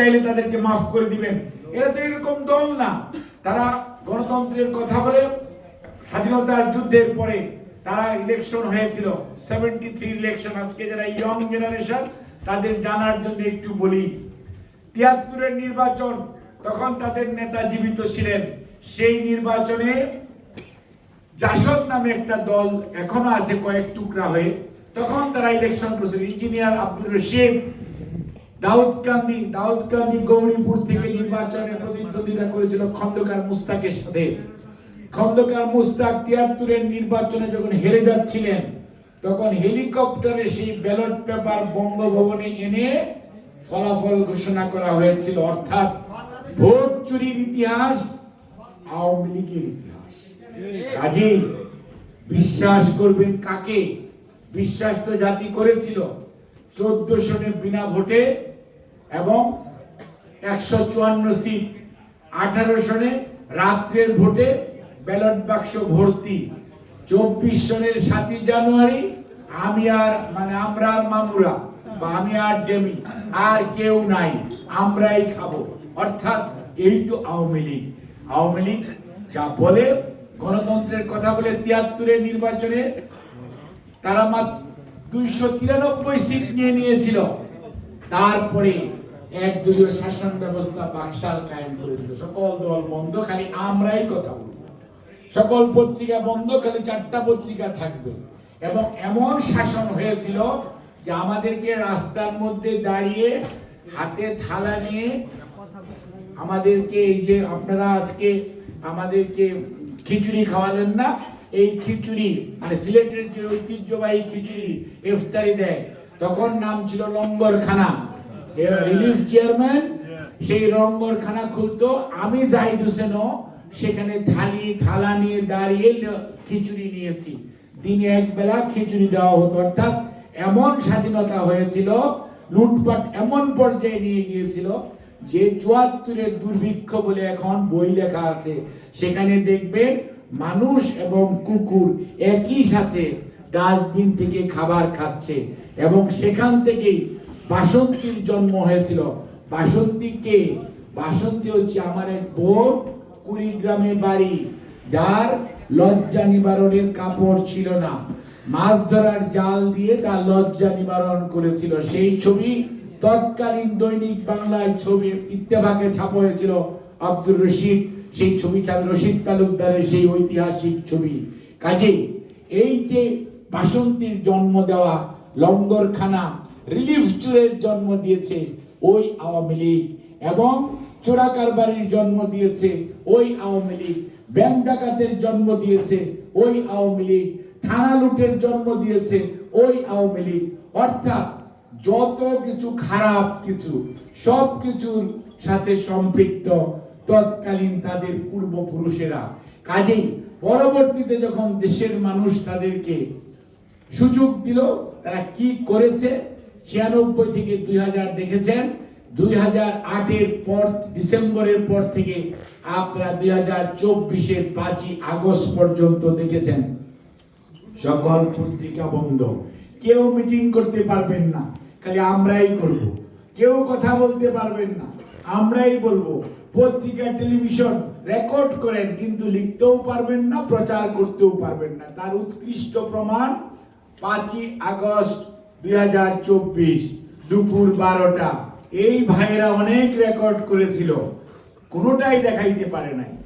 চাইলে তাদেরকে মাফ করে দিবেন। এরা তো এরকম দল না। তারা গণতন্ত্রের কথা বলে, স্বাধীনতার যুদ্ধের পরে তারা ইলেকশন হয়েছিল। সেভেন্টি থ্রি ইলেকশন আজকে যারা ইয়ং জেনারেশন তাদের জানার জন্য একটু বলি। তিয়াত্তরের নির্বাচন, তখন তাদের নেতা জীবিত ছিলেন। সেই নির্বাচনে জাসদ নামে একটা দল এখনও আছে কয়েক টুকরা হয়ে। তখন তারা ইলেকশন করেছিল। ইঞ্জিনিয়ার আব্দুর রশিদ দাউদ কান্দি দাউদ কান্দি গৌরীপুর থেকে নির্বাচনে প্রতিদ্বন্দ্বিতা করেছিল খন্দকার মুস্তাকের সাথে। খন্দকার মুস্তাক তিয়াত্তরের নির্বাচনে যখন হেরে যাচ্ছিলেন, তখন হেলিকপ্টারে সেই ব্যালট পেপার বঙ্গভবনে এনে ফলাফল ঘোষণা করা হয়েছিল। অর্থাৎ ভোট চুরির ইতিহাস, আওয়ামী লীগের ইতিহাস। কাজেই বিশ্বাস করবেন কাকে? বিশ্বাস তো জাতি করেছিল। চোদ্দ সনে বিনা ভোটে এবং একশো চুয়ান্ন সিট। আঠারো সনে রাত্রের ভোটে ব্যালট বাক্স ভর্তি। চব্বিশ সনের সাতই জানুয়ারি আমি আর মানে আমরা আর মামুরা বা আমি আর ডেমি, আর কেউ নাই, আমরাই খাব। অর্থাৎ এই তো আওয়ামী লীগ। আওয়ামী লীগ যা বলে, গণতন্ত্রের কথা বলে তিয়াত্তরের নির্বাচনে তারা মাত্র দুইশো তিরানব্বই সিট নিয়ে নিয়েছিল। তারপরে একদলীয় শাসন ব্যবস্থা বাকশাল কায়েম করেছিল সকল দল বন্ধ, খালি আমরাই কথা বলব। সকল পত্রিকা বন্ধ, খালি চারটা পত্রিকা থাকবে। এবং এমন শাসন হয়েছিল যে আমাদেরকে রাস্তার মধ্যে দাঁড়িয়ে হাতে থালা নিয়ে আমাদেরকে এই যে আপনারা আজকে আমাদেরকে খিচুড়ি খাওয়ালেন না, এই খিচুড়ি মানে সিলেটের যে ঐতিহ্যবাহী খিচুড়ি, ইফতারি দেয়, তখন নাম ছিল লঙ্গরখানা। রিলিফ চেয়ারম্যান সেই লঙ্গরখানা খুলতো। আমি জাহিদ হোসেনও সেখানে থালি থালা নিয়ে দাঁড়িয়ে খিচুড়ি নিয়েছি। দিনে এক বেলা খিচুড়ি দেওয়া হতো। অর্থাৎ এমন স্বাধীনতা হয়েছিল লুটপাট এমন পর্যায়ে নিয়ে গিয়েছিল যে চুয়াত্তরের দুর্ভিক্ষ বলে এখন বই লেখা আছে। সেখানে দেখবেন মানুষ এবং কুকুর একই সাথে ডাস্টবিন থেকে খাবার খাচ্ছে এবং সেখান থেকেই বাসন্তীর জন্ম হয়েছিল। বাসন্তী কে? বাসন্তী হচ্ছে আমার এক বোন, কুড়িগ্রামে বাড়ি, যার লজ্জা নিবারণের কাপড় ছিল না। মাছ ধরার জাল দিয়ে তার লজ্জা নিবারণ করেছিল। সেই ছবি তৎকালীন দৈনিক বাংলায় ছবি ইত্তেফাকে ছাপা হয়েছিল আব্দুর রশিদ। সেই ছবি ছাড় রশিদ তালুকদারের সেই ঐতিহাসিক ছবি। কাজেই এই যে বাসন্তীর জন্ম দেওয়া লঙ্গরখানা রিলিফ চুরের জন্ম দিয়েছে, ওই আওয়ামী লীগ। এবং চোরা কারবারির জন্ম দিয়েছে, ওই আওয়ামী লীগ। ব্যাংক ডাকাতের জন্ম দিয়েছে, ওই আওয়ামী লীগ। থানা লুটের জন্ম দিয়েছে, ওই আওয়ামী লীগ। অর্থাৎ যত কিছু খারাপ কিছু, সব কিছুর সাথে সম্পৃক্ত তৎকালীন তাদের পূর্বপুরুষেরা। কাজেই পরবর্তীতে যখন দেশের মানুষ তাদেরকে সুযোগ দিল, তারা কি করেছে? ছিয়ানব্বই থেকে দুই হাজার দেখেছেন। দুই হাজার আটের পর, ডিসেম্বরের পর থেকে আপনারা দুই হাজার চব্বিশের পাঁচই আগস্ট পর্যন্ত দেখেছেন। সকল পত্রিকা বন্ধ। কেউ মিটিং করতে পারবেন না। খালি আমরাই করব। কেউ কথা বলতে পারবেন না। আমরাই বলব, পত্রিকা, টেলিভিশন রেকর্ড করেন, কিন্তু লিখতেও পারবেন না, প্রচার করতেও পারবেন না। তার উৎকৃষ্ট প্রমাণ পাঁচই আগস্ট দুই হাজার চব্বিশ দুপুর বারোটা। এই ভাইয়েরা অনেক রেকর্ড করেছিল। কোনোটাই দেখাইতে পারে নাই।